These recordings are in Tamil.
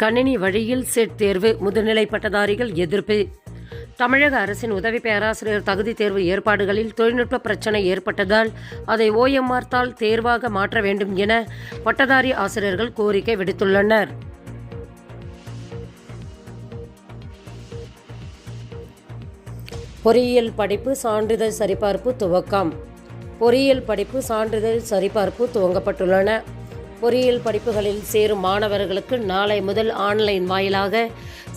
கணினி வழியில் செட் தேர்வு முதுநிலை பட்டதாரிகள் எதிர்ப்பு. தமிழக அரசின் உதவி பேராசிரியர் தகுதி தேர்வு ஏற்பாடுகளில் தொழில்நுட்ப பிரச்சனை ஏற்பட்டதால் அதை ஓஎம்ஆர் தேர்வாக மாற்ற வேண்டும் என பட்டதாரி ஆசிரியர்கள் கோரிக்கை விடுத்துள்ளனர். பொறியியல் படிப்பு சான்றிதழ் சரிபார்ப்பு துவக்கம். பொறியியல் படிப்பு சான்றிதழ் சரிபார்ப்பு துவங்கப்பட்டுள்ளன. பொறியியல் படிப்புகளில் சேரும் மாணவர்களுக்கு நாளை முதல் ஆன்லைன் வாயிலாக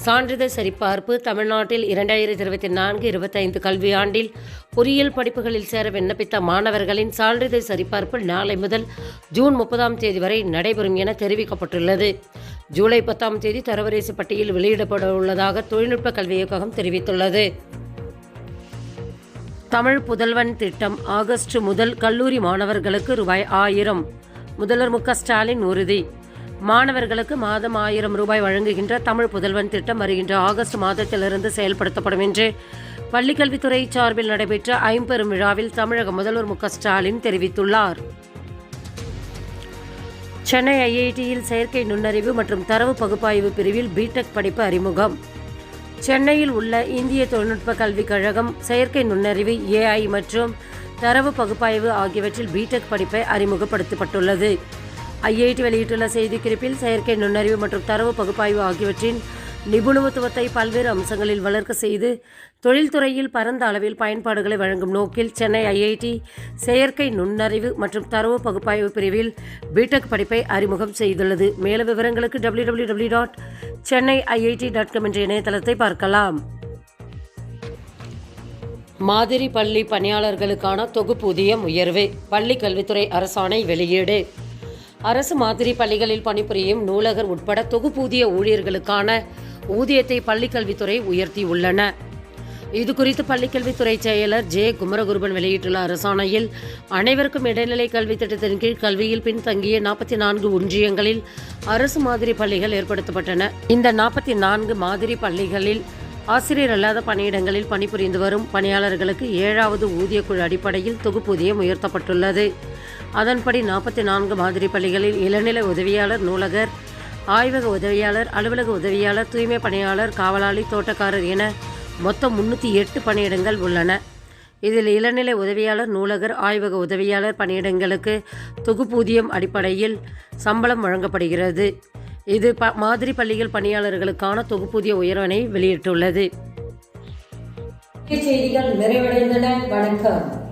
சான்றிதழ் சரிபார்ப்பு தமிழ்நாட்டில் இரண்டாயிரத்தி இருபத்தி நான்கு இருபத்தைந்து கல்வியாண்டில் பொறியியல் படிப்புகளில் சேர விண்ணப்பித்த மாணவர்களின் சான்றிதழ் சரிபார்ப்பு நாளை முதல் ஜூன் முப்பதாம் தேதி வரை நடைபெறும் என தெரிவிக்கப்பட்டுள்ளது. ஜூலை பத்தாம் தேதி தரவரிசை பட்டியல் வெளியிடப்பட உள்ளதாக தொழில்நுட்ப கல்வி இயக்ககம் தெரிவித்துள்ளது. தமிழ் புதல்வன் திட்டம் ஆகஸ்ட் முதல் கல்லூரி மாணவர்களுக்கு ரூபாய் ஆயிரம் முதல்வர் மு ஸ்டாலின் உறுதி. மாணவர்களுக்கு மாதம் ஆயிரம் ரூபாய் வழங்குகின்ற தமிழ் புதல்வன் திட்டம் வருகின்ற ஆகஸ்ட் மாதத்திலிருந்து செயல்படுத்தப்படும் என்று பள்ளிக்கல்வித்துறை சார்பில் நடைபெற்ற ஐம்பெரும் விழாவில் தமிழக முதல்வர் மு ஸ்டாலின் தெரிவித்துள்ளார். சென்னை ஐஐடியில் செயற்கை நுண்ணறிவு மற்றும் தரவு பகுப்பாய்வு பிரிவில் பிடெக் படிப்பு அறிமுகம். சென்னையில் உள்ள இந்திய தொழில்நுட்ப கல்விக் கழகம் செயற்கை நுண்ணறிவு ஏஐ மற்றும் தரவு பகுப்பாய்வு ஆகியவற்றில் பிடெக் படிப்பை அறிமுகப்படுத்தப்பட்டுள்ளது. ஐஐடி வெளியிட்டுள்ள செய்திக்குறிப்பில் செயற்கை நுண்ணறிவு மற்றும் தரவு பகுப்பாய்வு ஆகியவற்றின் நிபுணத்துவத்தை பல்வேறு அம்சங்களில் வளர்க்க செய்து தொழில்துறையில் பரந்த அளவில் பயன்பாடுகளை வழங்கும் நோக்கில் சென்னை ஐஐடி செயற்கை நுண்ணறிவு மற்றும் தரவு பகுப்பாய்வு பிரிவில் பிடெக் படிப்பை அறிமுகம் செய்துள்ளது. மேலும் விவரங்களுக்கு W W W dot Chennai IIT dot com என்ற இணையதளத்தை பார்க்கலாம். மாதிரி பள்ளி பணியாளர்களுக்கான தொகுப்பூதியம் உயர்வு. பள்ளி கல்வித்துறை அரசாணை வெளியீடு. அரசு மாதிரி பள்ளிகளில் பணிபுரியும் நூலகர் உட்பட தொகுப்பூதிய ஊழியர்களுக்கான ஊதியத்தை பள்ளிக்கல்வித்துறை உயர்த்தியுள்ளன. இதுகுறித்து பள்ளிக்கல்வித்துறை செயலர் ஜே. குமரகுருபன் வெளியிட்டுள்ள அரசாணையில் அனைவருக்கும் இடைநிலை கல்வி திட்டத்தின் கீழ் கல்வியில் பின்தங்கிய நாற்பத்தி நான்கு ஒன்றியங்களில் அரசு மாதிரி பள்ளிகள் ஏற்படுத்தப்பட்டன. இந்த நாற்பத்தி நான்கு மாதிரி பள்ளிகளில் ஆசிரியர் அல்லாத பணியிடங்களில் பணிபுரிந்து வரும் பணியாளர்களுக்கு ஏழாவது ஊதியக்குழு அடிப்படையில் தொகுப்பூதியம் உயர்த்தப்பட்டுள்ளது. அதன்படி நாற்பத்தி நான்கு மாதிரி பள்ளிகளில் இளநிலை உதவியாளர் நூலகர் ஆய்வக உதவியாளர் அலுவலக உதவியாளர் தூய்மை பணியாளர் காவலாளி தோட்டக்காரர் என மொத்தம் முன்னூற்றி எட்டு பணியிடங்கள் உள்ளன. இதில் இளநிலை உதவியாளர் நூலகர் ஆய்வக உதவியாளர் பணியிடங்களுக்கு தொகுப்பூதியம் அடிப்படையில் சம்பளம் வழங்கப்படுகிறது. இது ப மாதிரி பள்ளிகள் பணியாளர்களுக்கான தொகுப்பூதிய உயர்வனை வெளியிட்டுள்ளது. செய்திகள் நிறைவடைந்தன. வணக்கம்.